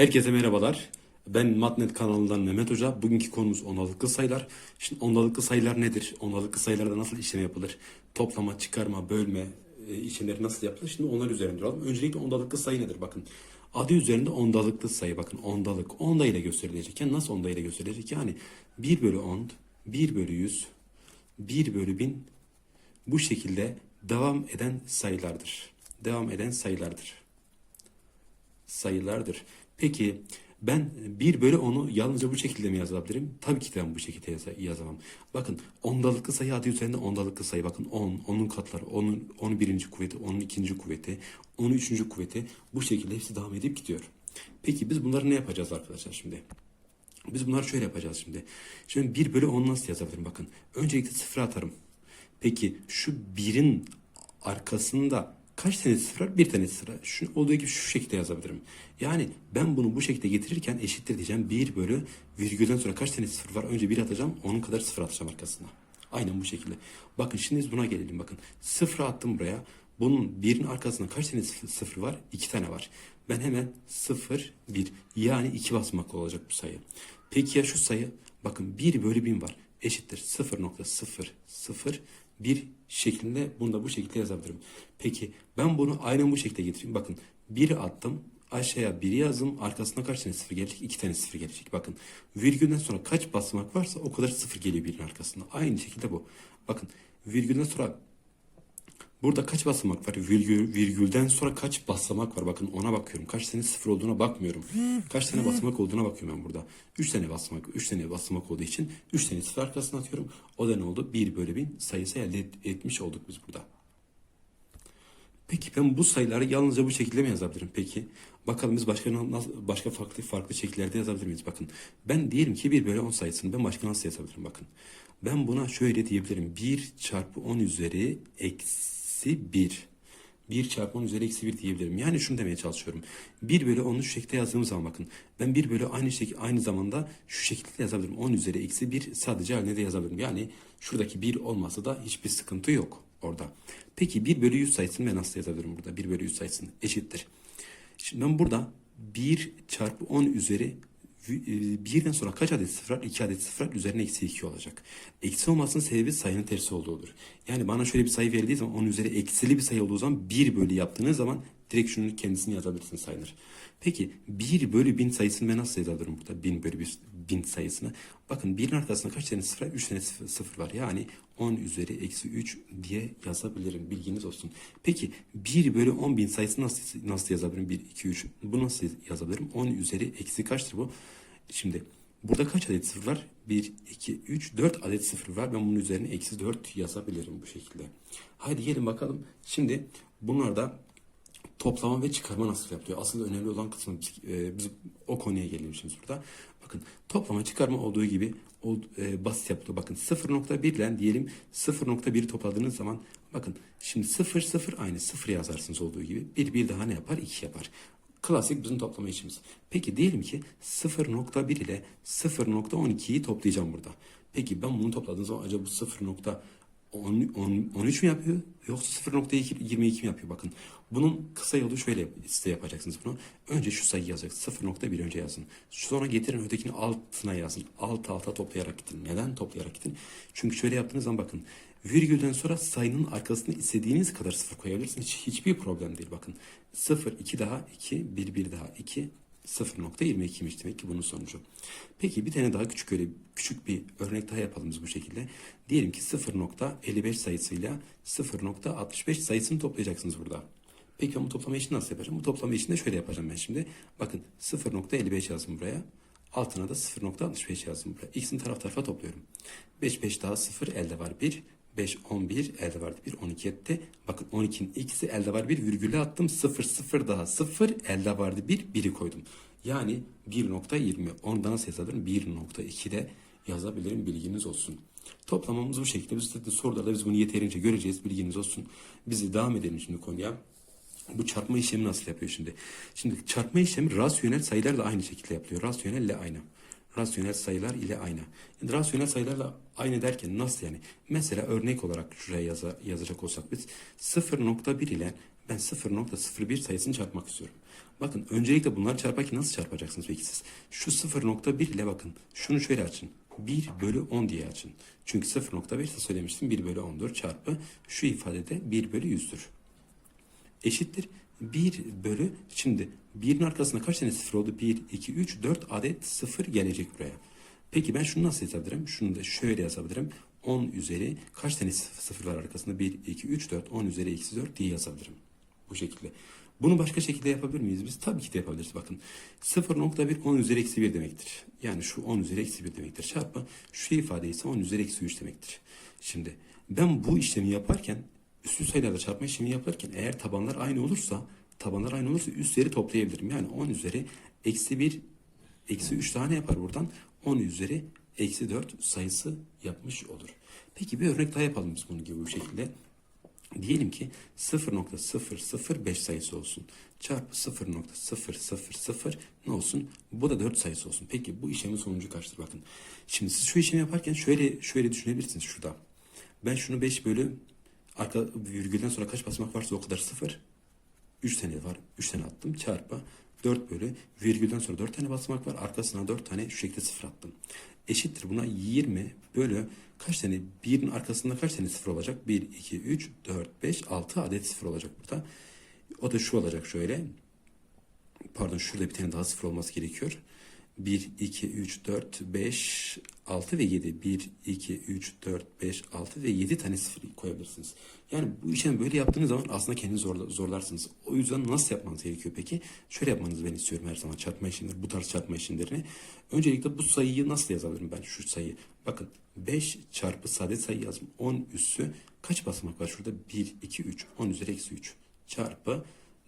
Herkese merhabalar. Ben Matnet kanalından Mehmet Hoca. Bugünkü konumuz ondalıklı sayılar. Şimdi ondalıklı sayılar nedir? Ondalıklı sayılarda nasıl işlem yapılır? Toplama, çıkarma, bölme e, işlemleri nasıl yapılır? Şimdi onlar üzerinde duralım. Öncelikle ondalıklı sayı nedir? Bakın adı üzerinde ondalıklı sayı. Bakın ondalık. Onda ile gösterilecek. Yani nasıl onda ile gösterilecek? Yani 1 bölü 10, 1 bölü 100, 1 bölü 1000 bu şekilde devam eden sayılardır. Devam eden sayılardır sayılardır. Peki ben 1 bölü 10'u yalnızca bu şekilde mi yazabilirim? Tabii ki ben bu şekilde yaz- yazamam. Bakın ondalıklı sayı adı üzerinde ondalıklı sayı. Bakın 10, 10'un katları, 10'un 10'un birinci kuvveti, 10'un ikinci kuvveti, 10'un üçüncü kuvveti bu şekilde hepsi devam edip gidiyor. Peki biz bunları ne yapacağız arkadaşlar şimdi? Biz bunları şöyle yapacağız şimdi. Şimdi 1 bölü 10 nasıl yazabilirim? Bakın öncelikle sıfır atarım. Peki şu birin arkasında kaç tane sıfır var? Bir tane sıfır. Şu, olduğu gibi şu şekilde yazabilirim. Yani ben bunu bu şekilde getirirken eşittir diyeceğim. 1 bölü virgülden sonra kaç tane sıfır var? Önce 1 atacağım. Onun kadar sıfır atacağım arkasına. Aynen bu şekilde. Bakın şimdi buna gelelim. Bakın sıfır attım buraya. Bunun birin arkasında kaç tane sıfır, sıfır var? 2 tane var. Ben hemen 0, 1 yani 2 basamaklı olacak bu sayı. Peki ya şu sayı? Bakın 1 bölü 1000 var. Eşittir 0.001 şeklinde bunu da bu şekilde yazabilirim. Peki ben bunu aynen bu şekilde getireyim. Bakın 1'i attım. Aşağıya 1'i yazdım. Arkasına kaç tane sıfır gelecek? 2 tane sıfır gelecek. Bakın virgülden sonra kaç basamak varsa o kadar sıfır geliyor birin arkasına. Aynı şekilde bu. Bakın virgülden sonra Burada kaç basamak var? Virgül, virgülden sonra kaç basamak var? Bakın ona bakıyorum. Kaç tane sıfır olduğuna bakmıyorum. Kaç tane basamak olduğuna bakıyorum ben burada. 3 tane basamak, 3 tane basamak olduğu için 3 tane sıfır arkasına atıyorum. O da ne oldu? 1 bölü 1000 sayısı elde et- etmiş olduk biz burada. Peki ben bu sayıları yalnızca bu şekilde mi yazabilirim? Peki bakalım biz başka nasıl, başka farklı farklı şekillerde yazabilir miyiz? Bakın ben diyelim ki 1 bölü 10 sayısını ben başka nasıl yazabilirim? Bakın ben buna şöyle diyebilirim. 1 çarpı 10 üzeri eksi 1. 1 çarpı 10 üzeri eksi 1 diyebilirim. Yani şunu demeye çalışıyorum. 1 bölü 10'u şu şekilde yazdığım zaman bakın. Ben 1 bölü aynı şek aynı zamanda şu şekilde yazabilirim. 10 üzeri eksi 1 sadece haline de yazabilirim. Yani şuradaki 1 olmasa da hiçbir sıkıntı yok orada. Peki 1 bölü 100 sayısını ben nasıl yazabilirim burada? 1 bölü 100 sayısını eşittir. Şimdi ben burada 1 çarpı 10 üzeri e, birden sonra kaç adet sıfır var? 2 adet sıfır var. Üzerine eksi 2 olacak. Eksi olmasının sebebi sayının tersi olduğudur. Yani bana şöyle bir sayı verildiği zaman 10 üzeri eksili bir sayı olduğu zaman 1 bölü yaptığınız zaman direkt şunun kendisini yazabilirsiniz sayılır. Peki 1 bölü 1000 sayısını ben nasıl yazabilirim burada? 1000 bölü 1000 sayısını. Bakın 1'in arkasında kaç tane sıfır var? 3 tane sıfır, sıfır var. Yani 10 üzeri eksi 3 diye yazabilirim. Bilginiz olsun. Peki 1 bölü 10 bin sayısını nasıl, nasıl yazabilirim? 1, 2, 3. Bu nasıl yazabilirim? 10 üzeri eksi kaçtır bu? Şimdi burada kaç adet sıfır var? 1, 2, 3, 4 adet sıfır var. Ben bunun üzerine eksi 4 yazabilirim bu şekilde. Haydi gelin bakalım. Şimdi bunlarda toplama ve çıkarma nasıl yapılıyor? Asıl önemli olan kısmı e, biz o konuya gelelim şimdi burada. Bakın toplama çıkarma olduğu gibi ol- e, basit yapılıyor. Bakın 0.1 ile diyelim 0.1'i topladığınız zaman bakın şimdi 0 0 aynı 0 yazarsınız olduğu gibi. Bir bir daha ne yapar? 2 yapar. Klasik bizim toplama işimiz. Peki diyelim ki 0.1 ile 0.12'yi toplayacağım burada. Peki ben bunu topladığım zaman acaba bu 0. 10, 10, 13 mi yapıyor yoksa 0.22 mi yapıyor bakın. Bunun kısa yolu şöyle size yapacaksınız bunu. Önce şu sayıyı yazacaksınız. 0.1 önce yazın. Sonra getirin ötekini altına yazın. Alt alta toplayarak gidin. Neden toplayarak gidin? Çünkü şöyle yaptığınız zaman bakın. Virgülden sonra sayının arkasına istediğiniz kadar sıfır koyabilirsiniz. Hiç, hiçbir problem değil bakın. 0, 2 daha 2, 1, 1 daha 2, 0.22'ymiş demek ki bunun sonucu. Peki bir tane daha küçük öyle küçük bir örnek daha yapalım biz bu şekilde. Diyelim ki 0.55 sayısıyla 0.65 sayısını toplayacaksınız burada. Peki bu toplama işini nasıl yapacağım? Bu toplama işini de şöyle yapacağım ben şimdi. Bakın 0.55 yazdım buraya. Altına da 0.65 yazdım buraya. İkisini taraf tarafa topluyorum. 5 5 daha 0 elde var 1. 5 11 elde vardı 1 12 etti. Bakın 12'nin ikisi elde var 1 virgüle attım 0 0 daha 0 elde vardı 1 1'i koydum. Yani 1.20 onda nasıl yazabilirim? 1.2'de yazabilirim bilginiz olsun. Toplamamız bu şekilde. Biz de sorularda biz bunu yeterince göreceğiz bilginiz olsun. Bizi devam edelim şimdi konuya. Bu çarpma işlemi nasıl yapıyor şimdi? Şimdi çarpma işlemi rasyonel sayılarla aynı şekilde yapılıyor. Rasyonelle aynı. Rasyonel sayılar ile aynı. Rasyonel sayılarla aynı derken nasıl yani? Mesela örnek olarak şuraya yaza, yazacak olsak biz 0.1 ile Ben 0.01 sayısını çarpmak istiyorum. Bakın öncelikle bunları çarparken nasıl çarpacaksınız peki siz? Şu 0.1 ile bakın. Şunu şöyle açın. 1 bölü 10 diye açın. Çünkü 0.1 ise söylemiştim 1 bölü 10'dur çarpı şu ifadede 1 bölü 100'dür. Eşittir 1 bölü şimdi 1'in arkasında kaç tane sıfır oldu? 1, 2, 3, 4 adet sıfır gelecek buraya. Peki ben şunu nasıl yazabilirim? Şunu da şöyle yazabilirim. 10 üzeri kaç tane sıf- sıfır var arkasında? 1, 2, 3, 4, 10 üzeri eksi 4 diye yazabilirim. Bu şekilde. Bunu başka şekilde yapabilir miyiz biz? Tabii ki de yapabiliriz. Bakın 0.1 10 üzeri eksi 1 demektir. Yani şu 10 üzeri eksi 1 demektir. Çarpı şu ifade ise 10 üzeri eksi 3 demektir. Şimdi ben bu işlemi yaparken üstü sayılarla çarpma işlemi yaparken eğer tabanlar aynı olursa tabanlar aynı olursa üstleri toplayabilirim. Yani 10 üzeri eksi 1 eksi 3 tane yapar buradan. 10 üzeri eksi 4 sayısı yapmış olur. Peki bir örnek daha yapalım biz bunun gibi bu şekilde. Diyelim ki 0.005 sayısı olsun. Çarpı 0.000 ne olsun? Bu da 4 sayısı olsun. Peki bu işlemin sonucu kaçtır? Bakın. Şimdi siz şu işlemi yaparken şöyle şöyle düşünebilirsiniz şurada. Ben şunu 5 bölü arka virgülden sonra kaç basamak varsa o kadar 0. 3 tane var. 3 tane attım. Çarpı 4 bölü virgülden sonra 4 tane basamak var. Arkasına 4 tane şu şekilde sıfır attım. Eşittir buna 20 bölü kaç tane? 1'in arkasında kaç tane sıfır olacak? 1, 2, 3, 4, 5, 6 adet sıfır olacak burada. O da şu olacak şöyle. Pardon şurada bir tane daha sıfır olması gerekiyor. 1, 2, 3, 4, 5, 6 ve 7. 1, 2, 3, 4, 5, 6 ve 7 tane sıfır koyabilirsiniz. Yani bu işlemi böyle yaptığınız zaman aslında kendinizi zorla, zorlarsınız. O yüzden nasıl yapmanız gerekiyor peki? Şöyle yapmanızı ben istiyorum her zaman çarpma işlemleri, bu tarz çarpma işlemlerini. Öncelikle bu sayıyı nasıl yazabilirim ben şu sayıyı? Bakın 5 çarpı sade sayı yazdım. 10 üssü kaç basamak var şurada? 1, 2, 3. 10 üzeri eksi 3 çarpı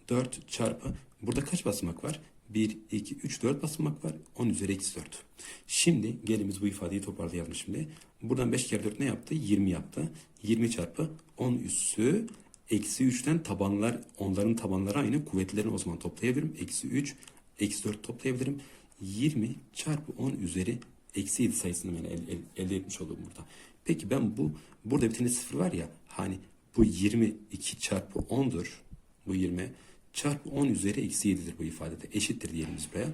4 çarpı burada kaç basamak var? 1, 2, 3, 4 basamak var. 10 üzeri eksi 4. Şimdi gelimiz bu ifadeyi toparlayalım şimdi. Buradan 5 kere 4 ne yaptı? 20 yaptı. 20 çarpı 10 üssü eksi 3'ten tabanlar onların tabanları aynı. Kuvvetlerini o zaman toplayabilirim. Eksi 3, eksi 4 toplayabilirim. 20 çarpı 10 üzeri eksi 7 sayısını ben el- el- elde etmiş oldum burada. Peki ben bu burada bir tane sıfır var ya hani bu 22 çarpı 10'dur. Bu 20 çarpı 10 üzeri eksi 7'dir bu ifadede. Eşittir diyelim biz buraya.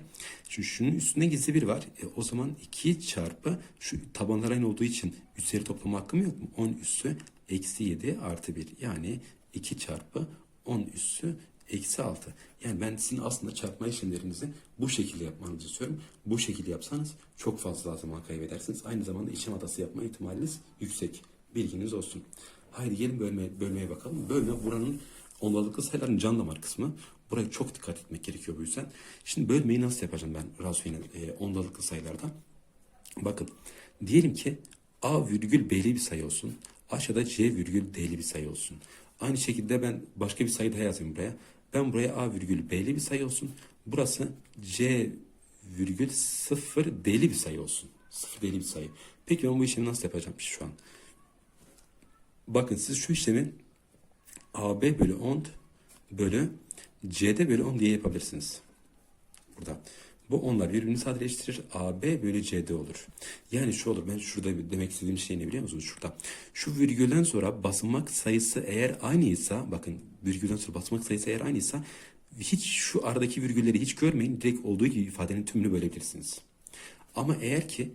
Şimdi şunun üstünde gizli bir var. E, o zaman 2 çarpı şu tabanlar aynı olduğu için üstleri toplama hakkım yok mu? 10 üssü eksi 7 artı 1. Yani 2 çarpı 10 üssü eksi 6. Yani ben sizin aslında çarpma işlemlerinizi bu şekilde yapmanızı istiyorum. Bu şekilde yapsanız çok fazla zaman kaybedersiniz. Aynı zamanda işlem hatası yapma ihtimaliniz yüksek. Bilginiz olsun. Haydi gelin bölme, bölmeye bakalım. Bölme buranın ondalıklı sayıların can damar kısmı. Buraya çok dikkat etmek gerekiyor bu yüzden. Şimdi bölmeyi nasıl yapacağım ben rasyonel e, ondalıklı sayılardan? Bakın diyelim ki a virgül b'li bir sayı olsun. Aşağıda c virgül d'li bir sayı olsun. Aynı şekilde ben başka bir sayı daha yazayım buraya. Ben buraya a virgül b'li bir sayı olsun. Burası c virgül sıfır d'li bir sayı olsun. Sıfır d'li bir sayı. Peki ben bu işlemi nasıl yapacağım şu an? Bakın siz şu işlemi AB bölü 10 bölü CD bölü 10 diye yapabilirsiniz. Burada. Bu onlar birbirini sadeleştirir. AB bölü CD olur. Yani şu olur. Ben şurada demek istediğim şey ne biliyor musunuz? Şurada. Şu virgülden sonra basamak sayısı eğer aynıysa bakın virgülden sonra basamak sayısı eğer aynıysa hiç şu aradaki virgülleri hiç görmeyin. Direkt olduğu gibi ifadenin tümünü bölebilirsiniz. Ama eğer ki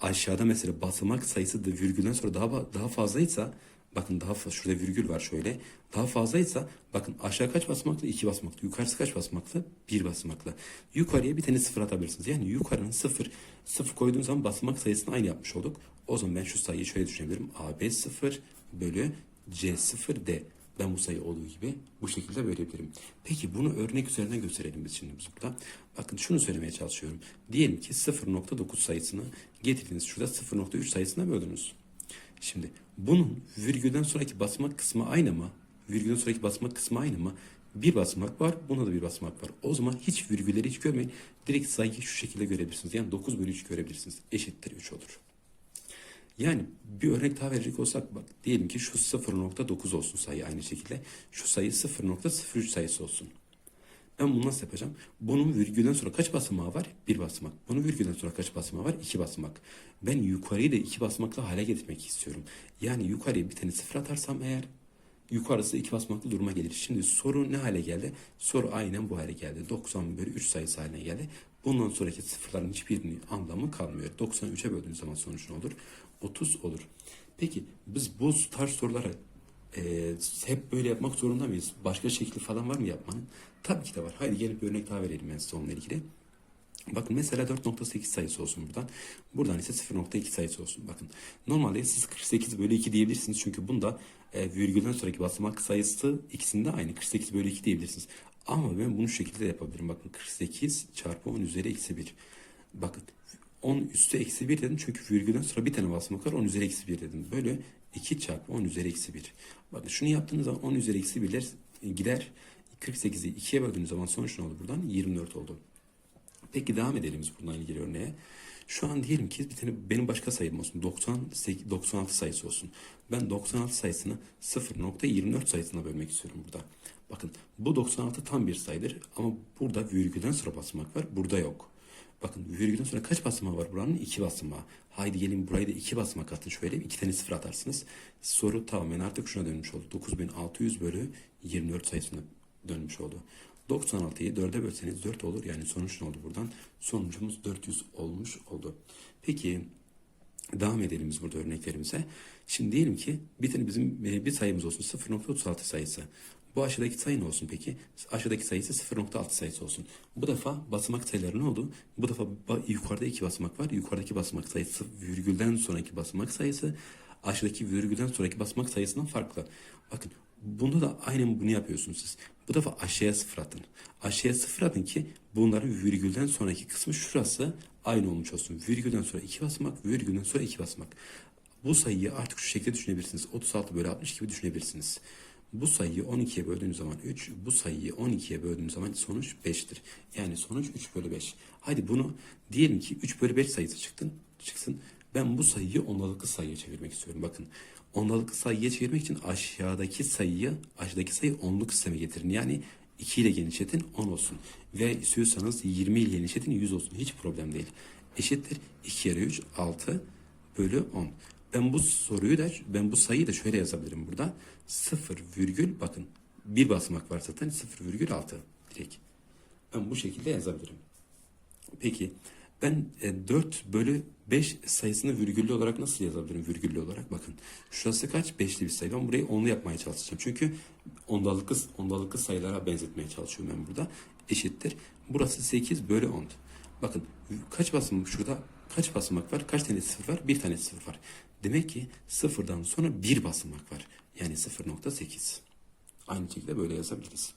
aşağıda mesela basamak sayısı da virgülden sonra daha daha fazlaysa bakın daha fazla şurada virgül var şöyle daha fazlaysa bakın aşağı kaç basamaklı iki basamaklı yukarısı kaç basamaklı bir basamaklı yukarıya bir tane sıfır atabilirsiniz yani yukarının sıfır sıfır koyduğum zaman basamak sayısını aynı yapmış olduk o zaman ben şu sayıyı şöyle düşünebilirim AB sıfır bölü C sıfır D ben bu sayı olduğu gibi bu şekilde bölebilirim. Peki bunu örnek üzerinden gösterelim biz şimdi burada. Bakın şunu söylemeye çalışıyorum. Diyelim ki 0.9 sayısını getirdiniz. Şurada 0.3 sayısına böldünüz. Şimdi bunun virgülden sonraki basamak kısmı aynı mı? Virgülden sonraki basamak kısmı aynı mı? Bir basamak var, buna da bir basamak var. O zaman hiç virgülleri hiç görmeyin. Direkt sayıyı şu şekilde görebilirsiniz. Yani 9 bölü 3 görebilirsiniz. Eşittir 3 olur. Yani bir örnek daha verecek olsak bak diyelim ki şu 0.9 olsun sayı aynı şekilde. Şu sayı 0.03 sayısı olsun. Ben bunu nasıl yapacağım? Bunun virgülden sonra kaç basamağı var? Bir basamak. Bunun virgülden sonra kaç basamağı var? İki basamak. Ben yukarıyı da iki basamaklı hale getirmek istiyorum. Yani yukarıya bir tane sıfır atarsam eğer yukarısı iki basmaklı duruma gelir. Şimdi soru ne hale geldi? Soru aynen bu hale geldi. 90 bölü 3 sayısı haline geldi. Bundan sonraki sıfırların hiçbirinin anlamı kalmıyor. 93'e böldüğünüz zaman sonuç ne olur? 30 olur. Peki biz bu tarz soruları e, hep böyle yapmak zorunda mıyız? Başka şekli falan var mı yapmanın? Tabii ki de var. Haydi gelip bir örnek daha verelim ben size ilgili. Bakın mesela 4.8 sayısı olsun buradan. Buradan ise 0.2 sayısı olsun. Bakın normalde siz 48 bölü 2 diyebilirsiniz. Çünkü bunda e, virgülden sonraki basamak sayısı ikisinde aynı. 48 bölü 2 diyebilirsiniz. Ama ben bunu şu şekilde de yapabilirim. Bakın 48 çarpı 10 üzeri eksi 1. Bakın 10 üstü eksi 1 dedim. Çünkü virgülden sonra bir tane basamak var. 10 üzeri eksi 1 dedim. Böyle 2 çarpı 10 üzeri eksi 1. Bakın şunu yaptığınız zaman 10 üzeri eksi 1'ler gider. 48'i 2'ye böldüğünüz zaman sonuç ne oldu buradan? 24 oldu. Peki devam edelim biz bununla ilgili örneğe. Şu an diyelim ki bir tane benim başka sayım olsun. 98, 96 sayısı olsun. Ben 96 sayısını 0.24 sayısına bölmek istiyorum burada. Bakın bu 96 tam bir sayıdır ama burada virgülden sonra basamak var. Burada yok. Bakın virgülden sonra kaç basamağı var buranın? 2 basamağı. Haydi gelin burayı da 2 basamak atın şöyle. 2 tane sıfır atarsınız. Soru tamamen artık şuna dönmüş oldu. 9600 bölü 24 sayısına dönmüş oldu. 96'yı 4'e bölseniz 4 olur. Yani sonuç ne oldu buradan? Sonucumuz 400 olmuş oldu. Peki devam edelim biz burada örneklerimize. Şimdi diyelim ki bir tane bizim e, bir sayımız olsun 0.36 sayısı. Bu aşağıdaki sayı ne olsun peki? Aşağıdaki sayısı 0.6 sayısı olsun. Bu defa basamak sayıları ne oldu? Bu defa yukarıda iki basamak var. Yukarıdaki basamak sayısı virgülden sonraki basamak sayısı aşağıdaki virgülden sonraki basamak sayısından farklı. Bakın bunda da aynen bunu yapıyorsunuz siz. Bu defa aşağıya sıfır atın. Aşağıya sıfır atın ki bunların virgülden sonraki kısmı şurası aynı olmuş olsun. Virgülden sonra iki basamak, virgülden sonra iki basamak. Bu sayıyı artık şu şekilde düşünebilirsiniz. 36 bölü 60 gibi düşünebilirsiniz. Bu sayıyı 12'ye böldüğünüz zaman 3, bu sayıyı 12'ye böldüğünüz zaman sonuç 5'tir. Yani sonuç 3 bölü 5. Hadi bunu diyelim ki 3 bölü 5 sayısı çıktın, çıksın. Ben bu sayıyı ondalıklı sayıya çevirmek istiyorum. Bakın ondalıklı sayıya çevirmek için aşağıdaki sayıyı, aşağıdaki sayı onluk sisteme getirin. Yani 2 ile genişletin 10 olsun. Ve istiyorsanız 20 ile genişletin 100 olsun. Hiç problem değil. Eşittir 2 kere 3 6 bölü 10. Ben bu soruyu da ben bu sayıyı da şöyle yazabilirim burada. 0 virgül bakın bir basamak var zaten 0 virgül 6 direkt. Ben bu şekilde yazabilirim. Peki ben e, 4 bölü 5 sayısını virgüllü olarak nasıl yazabilirim virgüllü olarak? Bakın şurası kaç? 5'li bir sayı. Ben burayı onlu yapmaya çalışacağım. Çünkü ondalıklı, ondalıklı sayılara benzetmeye çalışıyorum ben burada. Eşittir. Burası 8 bölü 10. Bakın kaç basamak şurada kaç basamak var? Kaç tane sıfır var? Bir tane sıfır var. Demek ki sıfırdan sonra bir basamak var. Yani 0.8. Aynı şekilde böyle yazabiliriz.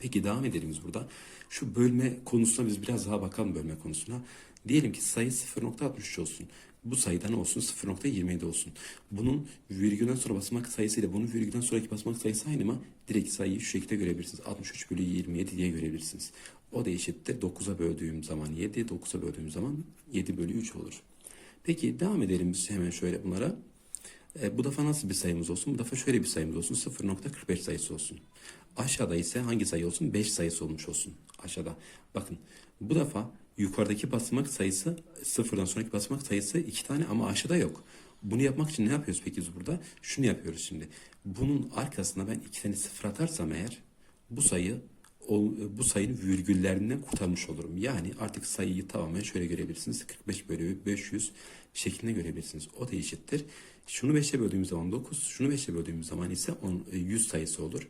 Peki devam edelim biz burada. Şu bölme konusuna biz biraz daha bakalım bölme konusuna. Diyelim ki sayı 0.63 olsun. Bu sayıda ne olsun? 0.27 olsun. Bunun virgülden sonra basamak sayısıyla bunun virgülden sonraki basamak sayısı aynı mı? Direkt sayıyı şu şekilde görebilirsiniz. 63 bölü 27 diye görebilirsiniz. O da eşittir. 9'a böldüğüm zaman 7, 9'a böldüğüm zaman 7 bölü 3 olur. Peki devam edelim biz hemen şöyle bunlara. E, bu defa nasıl bir sayımız olsun? Bu defa şöyle bir sayımız olsun. 0.45 sayısı olsun. Aşağıda ise hangi sayı olsun? 5 sayısı olmuş olsun. Aşağıda. Bakın bu defa yukarıdaki basamak sayısı sıfırdan sonraki basamak sayısı iki tane ama aşağıda yok. Bunu yapmak için ne yapıyoruz peki biz burada? Şunu yapıyoruz şimdi. Bunun arkasına ben iki tane sıfır atarsam eğer bu sayı bu sayının virgüllerinden kurtarmış olurum. Yani artık sayıyı tamamen şöyle görebilirsiniz. 45 bölü 500 şeklinde görebilirsiniz. O da eşittir. Şunu 5'e böldüğümüz zaman 9, şunu 5'e böldüğümüz zaman ise 10, 100 sayısı olur.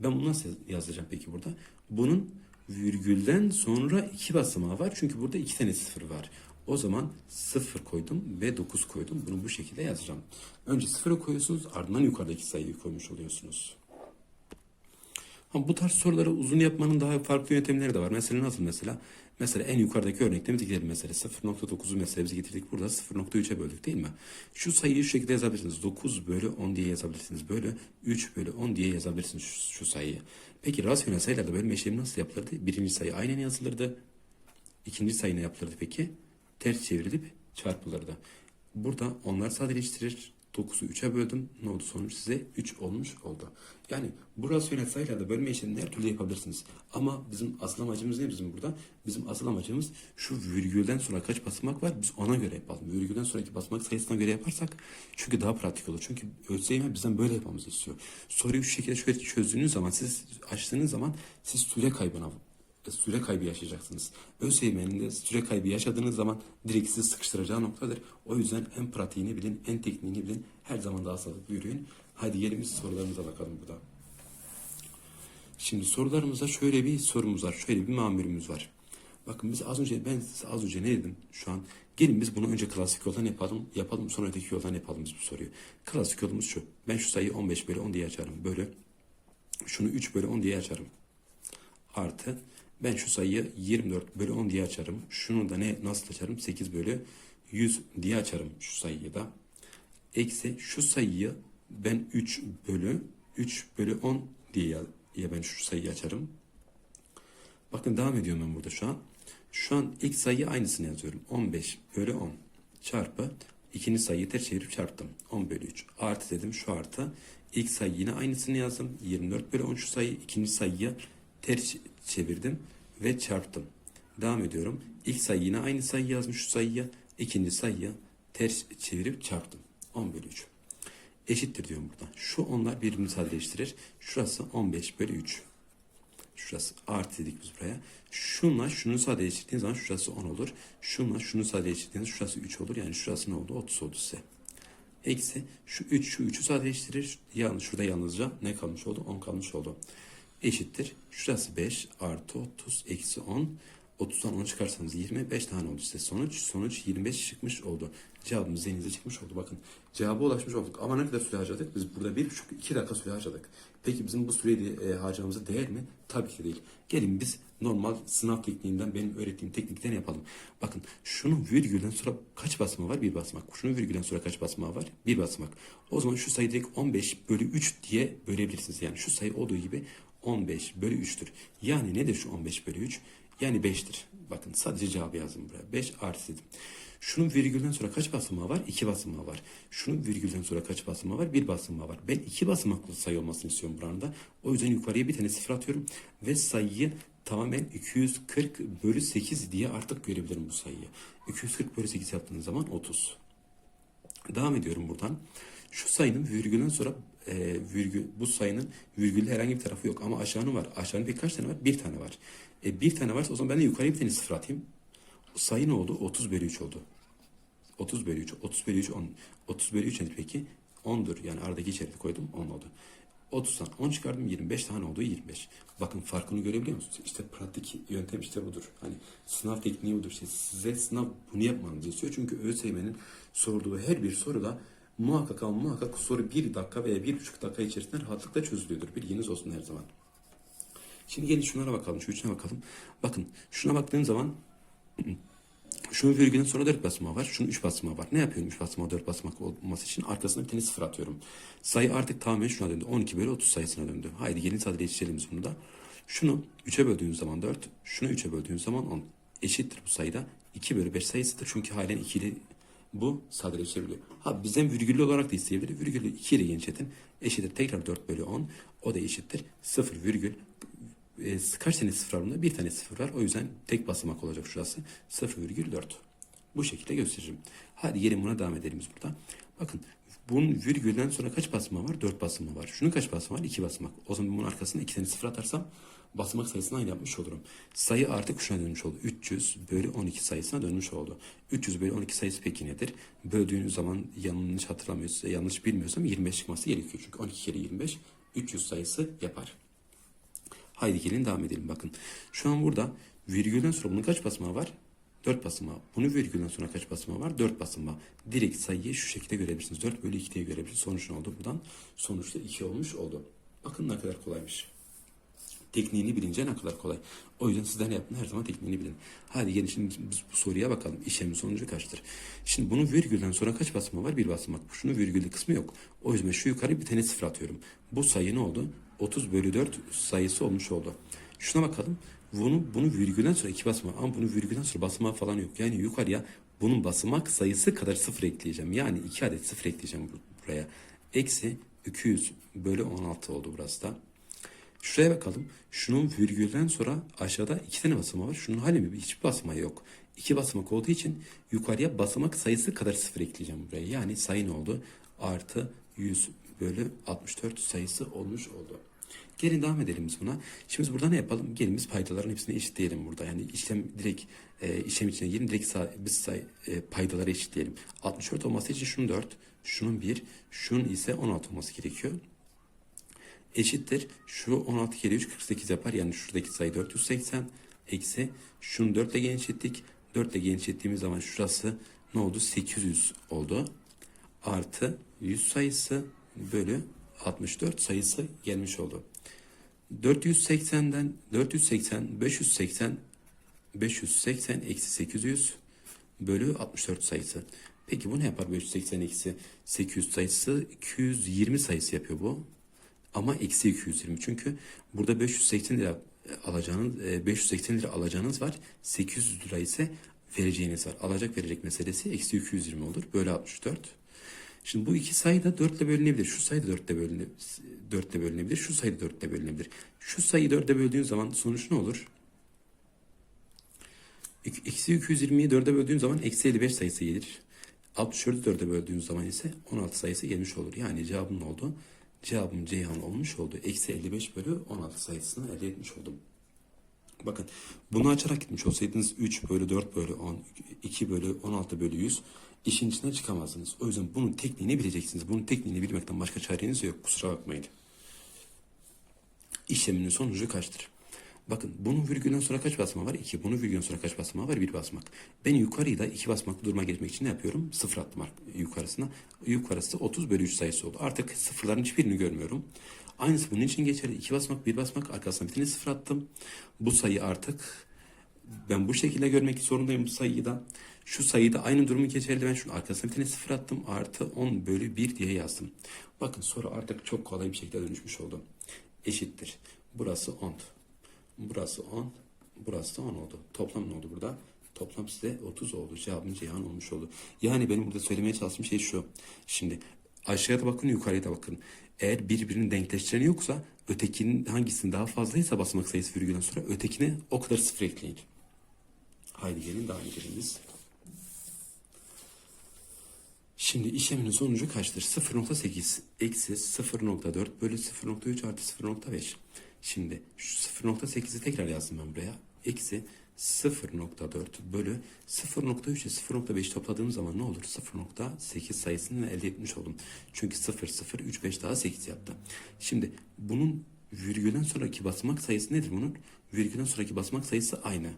Ben bunu nasıl yazacağım peki burada? Bunun virgülden sonra iki basamağı var. Çünkü burada iki tane sıfır var. O zaman 0 koydum ve 9 koydum. Bunu bu şekilde yazacağım. Önce 0'ı koyuyorsunuz ardından yukarıdaki sayıyı koymuş oluyorsunuz. Ama bu tarz soruları uzun yapmanın daha farklı yöntemleri de var. Mesela nasıl mesela? Mesela en yukarıdaki örnekte gidelim mesela 0.9'u mesela biz getirdik burada 0.3'e böldük değil mi? Şu sayıyı şu şekilde yazabilirsiniz. 9 bölü 10 diye yazabilirsiniz. Böyle 3 bölü 10 diye yazabilirsiniz şu, şu sayıyı. Peki rasyonel sayılarda bölme işlemi nasıl yapılırdı? Birinci sayı aynen yazılırdı. İkinci sayı ne yapılırdı peki? Ters çevrilip çarpılırdı. Burada onlar sadeleştirir. 9'u 3'e böldüm. Ne oldu sonuç size? 3 olmuş oldu. Yani bu rasyonel sayılarda bölme işlemini her türlü yapabilirsiniz. Ama bizim asıl amacımız ne bizim burada? Bizim asıl amacımız şu virgülden sonra kaç basamak var biz ona göre yapalım. Virgülden sonraki basamak sayısına göre yaparsak çünkü daha pratik olur. Çünkü ÖSYM bizden böyle yapmamızı istiyor. Soruyu şu şekilde şöyle çözdüğünüz zaman siz açtığınız zaman siz süre kaybına süre kaybı yaşayacaksınız. ÖSYM'nin de süre kaybı yaşadığınız zaman direkt sizi sıkıştıracağı noktadır. O yüzden en pratiğini bilin, en tekniğini bilin. Her zaman daha sağlıklı yürüyün. Hadi gelin biz sorularımıza bakalım burada. Şimdi sorularımızda şöyle bir sorumuz var. Şöyle bir mamürümüz var. Bakın biz az önce ben size az önce ne dedim şu an? Gelin biz bunu önce klasik yoldan yapalım. Yapalım sonra öteki yoldan yapalım biz bu soruyu. Klasik yolumuz şu. Ben şu sayıyı 15 bölü 10 diye açarım. Böyle. Şunu 3 bölü 10 diye açarım. Artı ben şu sayıyı 24 bölü 10 diye açarım. Şunu da ne nasıl açarım? 8 bölü 100 diye açarım şu sayıyı da. Eksi şu sayıyı ben 3 bölü 3 bölü 10 diye ya ben şu sayıyı açarım. Bakın devam ediyorum ben burada şu an. Şu an ilk sayıyı aynısını yazıyorum. 15 bölü 10 çarpı ikinci sayıyı ters çevirip çarptım. 10 bölü 3 artı dedim şu artı. İlk sayı yine aynısını yazdım. 24 bölü 10 şu sayı. ikinci sayıyı ters çevirdim ve çarptım. Devam ediyorum. İlk sayı yine aynı sayı yazmış şu sayıya. ikinci sayıyı ters çevirip çarptım. 10 bölü 3. Eşittir diyorum burada. Şu onlar birbirini sadeleştirir. Şurası 15 bölü 3. Şurası artı dedik biz buraya. Şunla şunu sadeleştirdiğiniz zaman şurası 10 olur. Şunla şunu sadeleştirdiğiniz şurası 3 olur. Yani şurası ne oldu? 30 oldu size. Eksi şu 3 şu 3'ü sadeleştirir. Yalnız şurada yalnızca ne kalmış oldu? 10 kalmış oldu. Eşittir. Şurası 5 artı 30 eksi 10. 30'dan 10 çıkarsanız 25 tane oldu size sonuç. Sonuç 25 çıkmış oldu. Cevabımız denize çıkmış oldu. Bakın cevaba ulaşmış olduk. Ama ne kadar süre harcadık? Biz burada 1,5-2 dakika süre harcadık. Peki bizim bu süreyi e, harcamamıza değer mi? Tabii ki değil. Gelin biz normal sınav tekniğinden benim öğrettiğim teknikten yapalım. Bakın şunun virgülden sonra kaç basma var? Bir basmak. Şunun virgülden sonra kaç basma var? Bir basmak. O zaman şu sayıyı direkt 15 bölü 3 diye bölebilirsiniz. Yani şu sayı olduğu gibi 15 bölü 3'tür. Yani nedir şu 15 bölü 3? Yani 5'tir. Bakın sadece cevabı yazdım buraya. 5 artı dedim. Şunun virgülden sonra kaç basamağı var? 2 basamağı var. Şunun virgülden sonra kaç basamağı var? 1 basamağı var. Ben 2 basamaklı sayı olmasını istiyorum buranın da. O yüzden yukarıya bir tane sıfır atıyorum. Ve sayıyı tamamen 240 bölü 8 diye artık görebilirim bu sayıyı. 240 bölü 8 yaptığınız zaman 30. Devam ediyorum buradan. Şu sayının virgülden sonra e, virgül bu sayının virgülde herhangi bir tarafı yok ama aşağının var. Aşağının birkaç tane var? Bir tane var. E, bir tane varsa o zaman ben de yukarıya bir tane sıfır atayım. Sayı ne oldu? 30 bölü 3 oldu. 30 bölü 3. 30 bölü 3 10. 30 bölü 3 nedir peki? 10'dur. Yani aradaki içeride koydum 10 oldu. 30'dan 10 çıkardım 25 tane oldu 25. Bakın farkını görebiliyor musunuz? İşte pratik yöntem işte budur. Hani sınav tekniği budur. İşte size sınav bunu yapmanızı istiyor. Çünkü ÖSYM'nin sorduğu her bir soruda muhakkak ama muhakkak soru bir dakika veya bir buçuk dakika içerisinde rahatlıkla çözülüyordur. Bilginiz olsun her zaman. Şimdi gelin şunlara bakalım. Şu üçüne bakalım. Bakın şuna baktığım zaman şunun virgülün sonra 4 basamağı var. Şunun 3 basamağı var. Ne yapıyorum 3 basamağı 4 basamak olması için? Arkasına bir tane sıfır atıyorum. Sayı artık tamamen şuna döndü. 12 bölü 30 sayısına döndü. Haydi gelin sadeleştirelim biz bunu da. Şunu 3'e böldüğün zaman 4. Şunu 3'e böldüğün zaman 10. Eşittir bu sayıda. 2 bölü 5 sayısıdır. Çünkü halen 2 ile bu sadeleştirebiliyor. Ha bizden virgüllü olarak da isteyebilir. Virgülü 2 ile genişletin. Eşittir tekrar 4 bölü 10. O da eşittir 0 virgül e, kaç tane sıfır var bunda? Bir tane sıfır var. O yüzden tek basamak olacak şurası. 0,4. Bu şekilde göstereceğim. Hadi gelin buna devam edelim biz burada. Bakın bunun virgülden sonra kaç basamağı var? 4 basamağı var. Şunun kaç basamağı var? 2 basamak. O zaman bunun arkasına 2 tane sıfır atarsam basamak sayısını aynı yapmış olurum. Sayı artık şuna dönmüş oldu. 300 bölü 12 sayısına dönmüş oldu. 300 bölü 12 sayısı peki nedir? Böldüğünüz zaman yanlış hatırlamıyorsam, yanlış bilmiyorsam 25 çıkması gerekiyor. Çünkü 12 kere 25 300 sayısı yapar. Haydi gelin devam edelim bakın. Şu an burada virgülden sonra bunun kaç basamağı var? 4 basamağı. Bunu virgülden sonra kaç basamağı var? 4 basamağı. Direkt sayıyı şu şekilde görebilirsiniz. 4 bölü 2 diye görebilirsiniz. Sonuç ne oldu? Buradan sonuçta 2 olmuş oldu. Bakın ne kadar kolaymış. Tekniğini bilince ne kadar kolay. O yüzden sizden yapın her zaman tekniğini bilin. Hadi gelin şimdi biz bu soruya bakalım. İşlemin sonucu kaçtır? Şimdi bunun virgülden sonra kaç basamağı var? Bir basamak. Şunun virgüllü kısmı yok. O yüzden şu yukarı bir tane sıfır atıyorum. Bu sayı ne oldu? 30 bölü 4 sayısı olmuş oldu. Şuna bakalım. Bunu, bunu virgülden sonra iki basamağı ama bunun virgülden sonra basamağı falan yok. Yani yukarıya bunun basamak sayısı kadar sıfır ekleyeceğim. Yani iki adet sıfır ekleyeceğim buraya. Eksi 200 bölü 16 oldu burası da. Şuraya bakalım. Şunun virgülden sonra aşağıda iki tane basamağı var. Şunun hali mi? Hiçbir basamağı yok. İki basamak olduğu için yukarıya basamak sayısı kadar sıfır ekleyeceğim buraya. Yani sayı ne oldu? Artı 100 bölü 64 sayısı olmuş oldu. Gelin devam edelim biz buna. Şimdi biz burada ne yapalım? Gelin biz paydaların hepsini eşitleyelim burada. Yani işlem direkt e, işlem içine girin. Direkt say, biz say, e, paydaları eşitleyelim. 64 olması için şunun 4, şunun 1, şunun ise 16 olması gerekiyor eşittir. Şu 16 kere 3 48 yapar. Yani şuradaki sayı 480 eksi şunu 4 ile genişlettik. 4 ile genişlettiğimiz zaman şurası ne oldu? 800 oldu. Artı 100 sayısı bölü 64 sayısı gelmiş oldu. 480'den 480 580 580 eksi 800 bölü 64 sayısı. Peki bu ne yapar 580 eksi 800 sayısı? 220 sayısı yapıyor bu. Ama eksi 220 çünkü burada 580 lira alacağınız e, 580 lira alacağınız var. 800 lira ise vereceğiniz var. Alacak verecek meselesi eksi 220 olur. Böyle 64. Şimdi bu iki sayı da 4 ile bölünebilir. Şu sayı da 4 ile bölünebilir. 4 ile bölünebilir. Şu sayı da 4 ile bölünebilir. Şu sayıyı 4 ile böldüğün zaman sonuç ne olur? Eksi 220'yi 4'e böldüğün zaman eksi 55 sayısı gelir. 64'ü 4'e böldüğün zaman ise 16 sayısı gelmiş olur. Yani cevabım ne oldu? Cevabım Ceyhan olmuş oldu. Eksi 55 bölü 16 sayısını elde etmiş oldum. Bakın bunu açarak gitmiş olsaydınız 3 bölü 4 bölü 10, 2 bölü 16 bölü 100 işin içinden çıkamazdınız. O yüzden bunun tekniğini bileceksiniz. Bunun tekniğini bilmekten başka çareniz yok. Kusura bakmayın. İşleminin sonucu kaçtır? Bakın bunun virgülden sonra kaç basma var? 2. Bunun virgülden sonra kaç basma var? 1 basmak. Ben yukarıyı da 2 basmaklı duruma geçmek için ne yapıyorum? Sıfır attım yukarısına. Yukarısı 30 bölü 3 sayısı oldu. Artık sıfırların hiçbirini görmüyorum. Aynısı bunun için geçerli. 2 basmak, 1 basmak. Arkasına bir tane sıfır attım. Bu sayı artık ben bu şekilde görmek zorundayım bu sayıyı da. Şu sayıda aynı durumu geçerli. Ben şunun arkasına bir tane sıfır attım. Artı 10 bölü 1 diye yazdım. Bakın soru artık çok kolay bir şekilde dönüşmüş oldu. Eşittir. Burası 10. Burası 10. Burası da 10 oldu. Toplam ne oldu burada? Toplam size 30 oldu. Cevabım Ceyhan olmuş oldu. Yani benim burada söylemeye çalıştığım şey şu. Şimdi aşağıya da bakın yukarıya da bakın. Eğer birbirini denkleştiren yoksa ötekinin hangisinin daha fazlaysa basamak sayısı virgülden sonra ötekine o kadar sıfır ekleyin. Haydi gelin devam edelim biz. Şimdi işleminin sonucu kaçtır? 0.8 eksi 0.4 bölü 0.3 artı 0.5. Şimdi şu 0.8'i tekrar yazdım ben buraya. Eksi 0.4 bölü 0.3 ile 0.5 topladığım zaman ne olur? 0.8 sayısını elde etmiş oldum. Çünkü 0, 0, 3, 5 daha 8 yaptı. Şimdi bunun virgülden sonraki basamak sayısı nedir bunun? Virgülden sonraki basamak sayısı aynı.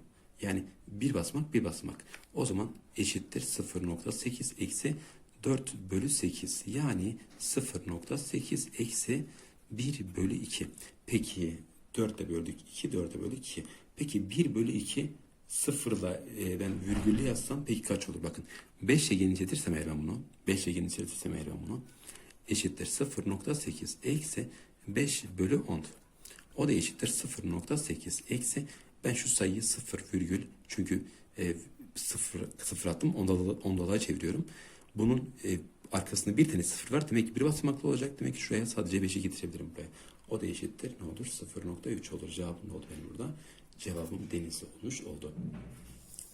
Yani bir basmak bir basmak. O zaman eşittir 0.8 eksi 4 bölü 8. Yani 0.8 eksi 1 bölü 2. Peki 4 ile böldük 2, 4'e böldük 2. Peki 1 bölü 2 sıfırla e, ben virgüllü yazsam peki kaç olur? Bakın 5 ile genişletirsem eğer ben bunu 5 ile genişletirsem eğer ben bunu eşittir 0.8 eksi 5 bölü 10. O da eşittir 0.8 eksi ben şu sayıyı 0 virgül çünkü e, 0, 0 attım ondalığa, ondalığa çeviriyorum. Bunun e, arkasında bir tane sıfır var. Demek ki bir basamaklı olacak. Demek ki şuraya sadece 5'i getirebilirim buraya. O da eşittir. Ne olur? 0.3 olur. Cevabım ne oldu benim burada? Cevabım denizli olmuş oldu.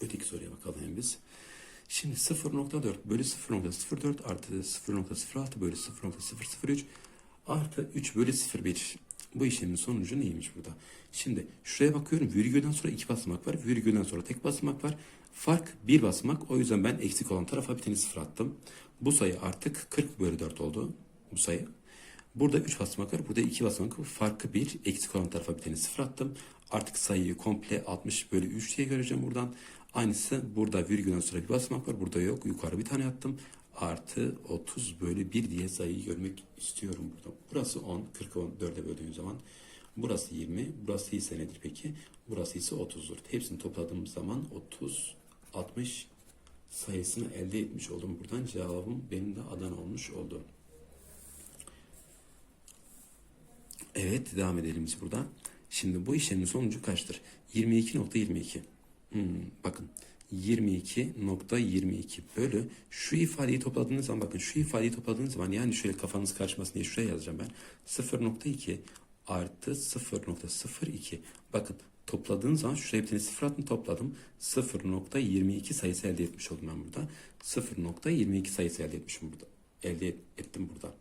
Öteki soruya bakalım biz. Şimdi 0.4 bölü 0.04 artı 0.06 bölü 0.003 artı 3 bölü 0.1. Bu işlemin sonucu neymiş burada? Şimdi şuraya bakıyorum. Virgülden sonra iki basamak var. Virgülden sonra tek basamak var. Fark bir basamak. O yüzden ben eksik olan tarafa bir tane sıfır attım. Bu sayı artık 40 bölü 4 oldu. Bu sayı. Burada 3 basamak var. Burada 2 basamak var. Farkı 1. Eksik olan tarafa bir tane sıfır attım. Artık sayıyı komple 60 bölü 3 diye göreceğim buradan. Aynısı burada virgülden sonra bir basamak var. Burada yok. Yukarı bir tane attım. Artı 30 bölü 1 diye sayıyı görmek istiyorum burada. Burası 10. 40'ı 4'e böldüğüm zaman. Burası 20. Burası ise nedir peki? Burası ise 30'dur. Hepsini topladığımız zaman 30, 60 sayısını elde etmiş oldum. Buradan cevabım benim de Adana olmuş oldu. Evet devam edelim biz buradan. Şimdi bu işlemin sonucu kaçtır? 22.22. Hmm, bakın 22.22 bölü şu ifadeyi topladığınız zaman bakın şu ifadeyi topladığınız zaman yani şöyle kafanız karışmasın diye şuraya yazacağım ben. 0.2 artı 0.02 bakın topladığınız zaman şuraya bir tane sıfır attım topladım. 0.22 sayısı elde etmiş oldum ben burada. 0.22 sayısı elde etmişim burada. Elde et- ettim burada.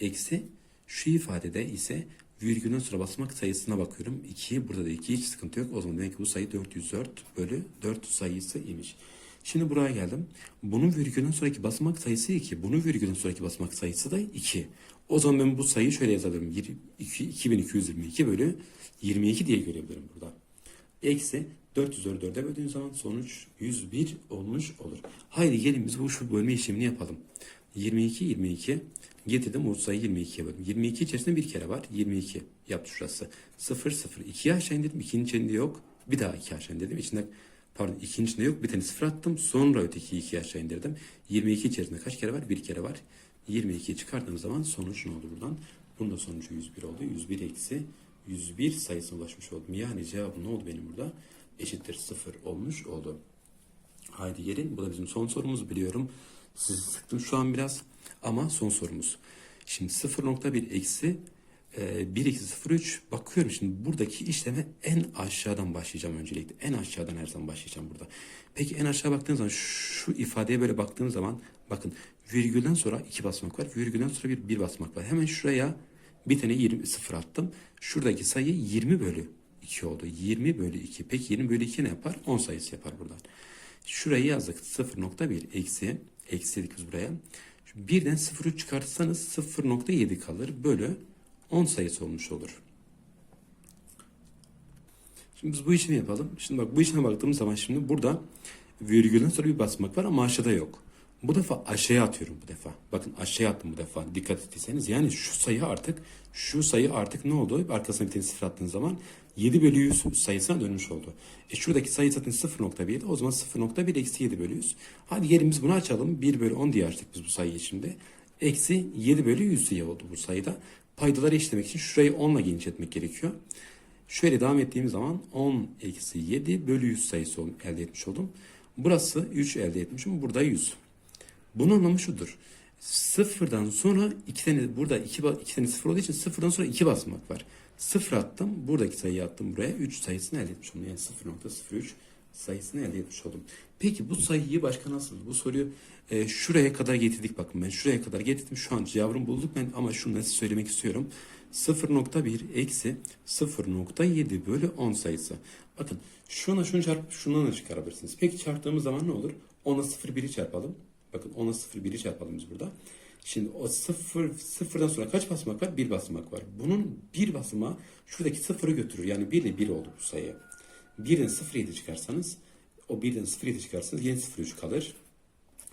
Eksi şu ifadede ise virgülün sonra basamak sayısına bakıyorum. 2 burada da 2 hiç sıkıntı yok. O zaman demek ki bu sayı 404 bölü 4 sayısı imiş. Şimdi buraya geldim. Bunun virgülün sonraki basamak sayısı 2. Bunun virgülün sonraki basamak sayısı da 2. O zaman ben bu sayıyı şöyle yazabilirim. 22 2222 bölü 22 diye görebilirim burada. Eksi 404'e 4'e böldüğün zaman sonuç 101 olmuş olur. Haydi gelin biz bu şu bölme işlemini yapalım. 22 22 getirdim o sayıyı 22'ye böldüm. 22 içerisinde bir kere var. 22 yaptı şurası. 0 0 2'ye aşağı indirdim. 2'nin içinde yok. Bir daha 2 aşağı indirdim. İçinde pardon 2'nin içinde yok. Bir tane 0 attım. Sonra öteki 2'yi aşağı indirdim. 22 içerisinde kaç kere var? Bir kere var. 22'yi çıkardığım zaman sonuç ne oldu buradan? Bunun da sonucu 101 oldu. 101 eksi 101 sayısına ulaşmış oldum. Yani cevabım ne oldu benim burada? Eşittir 0 olmuş oldu. Haydi gelin. Bu da bizim son sorumuz biliyorum. Sizi sıktım şu an biraz. Ama son sorumuz. Şimdi 0.1 eksi e, 1 eksi 0.3 bakıyorum şimdi buradaki işleme en aşağıdan başlayacağım öncelikle. En aşağıdan her zaman başlayacağım burada. Peki en aşağı baktığım zaman şu ifadeye böyle baktığım zaman bakın virgülden sonra iki basamak var. Virgülden sonra bir, bir basamak var. Hemen şuraya bir tane 20 sıfır attım. Şuradaki sayı 20 bölü 2 oldu. 20 bölü 2. Peki 20 bölü 2 ne yapar? 10 sayısı yapar buradan. Şurayı yazdık. 0.1 eksi. Eksi dedik biz buraya. Birden 0'ı çıkartsanız 0.7 kalır. Bölü 10 sayısı olmuş olur. Şimdi biz bu işlemi yapalım. Şimdi bak bu işleme baktığımız zaman şimdi burada virgülden sonra bir basmak var ama aşağıda yok. Bu defa aşağıya atıyorum bu defa. Bakın aşağıya attım bu defa. Dikkat ettiyseniz. Yani şu sayı artık şu sayı artık ne oldu? Arkasına bir sıfır attığın zaman 7 bölü 100 sayısına dönmüş oldu. E şuradaki sayı zaten 0.1'di. O zaman 0.1 eksi 7 bölü 100. Hadi gelin biz bunu açalım. 1 bölü 10 diye açtık biz bu sayıyı şimdi. Eksi 7 bölü 100 diye oldu bu sayıda. Paydaları eşitlemek için şurayı 10 ile genişletmek gerekiyor. Şöyle devam ettiğim zaman 10 eksi 7 bölü 100 sayısı elde etmiş oldum. Burası 3 elde etmişim. Burada 100. Bunun anlamı şudur. Sıfırdan sonra iki tane burada iki, iki tane sıfır olduğu için sıfırdan sonra iki basamak var. Sıfır attım. Buradaki sayıyı attım buraya. 3 sayısını elde etmiş oldum. Yani 0.03 sayısını elde etmiş oldum. Peki bu sayıyı başka nasıl? Bu soruyu e, şuraya kadar getirdik. Bakın ben şuraya kadar getirdim. Şu an cevabını bulduk ben ama şunu size söylemek istiyorum. 0.1 eksi 0.7 bölü 10 sayısı. Bakın şuna şunu çarpıp şundan da çıkarabilirsiniz. Peki çarptığımız zaman ne olur? 10'a 0 1'i çarpalım. Bakın 10'a 0 1'i çarpalım biz burada. Şimdi o 0 sıfırdan sonra kaç basamak var? Bir basamak var. Bunun bir basamağı şuradaki sıfırı götürür. Yani 1 ile 1 oldu bu sayı. 1'den 0,7 çıkarsanız o 1'den 0,7 çıkarsanız yine 0,3 kalır.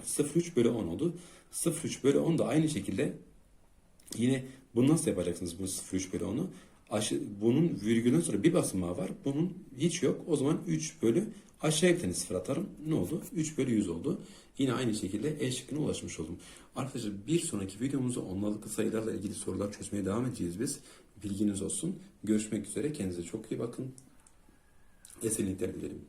0,3 bölü 10 oldu. 0,3 bölü 10 da aynı şekilde Yine bunu nasıl yapacaksınız bu 0,3 bölü 10'u? Aşı, bunun virgülden sonra bir basamağı var. Bunun hiç yok. O zaman 3 bölü aşağıya bir tane sıfır atarım. Ne oldu? 3 bölü 100 oldu. Yine aynı şekilde E şıkkına ulaşmış oldum. Arkadaşlar bir sonraki videomuzda onlarlık sayılarla ilgili sorular çözmeye devam edeceğiz biz. Bilginiz olsun. Görüşmek üzere. Kendinize çok iyi bakın. Esenlikler dilerim.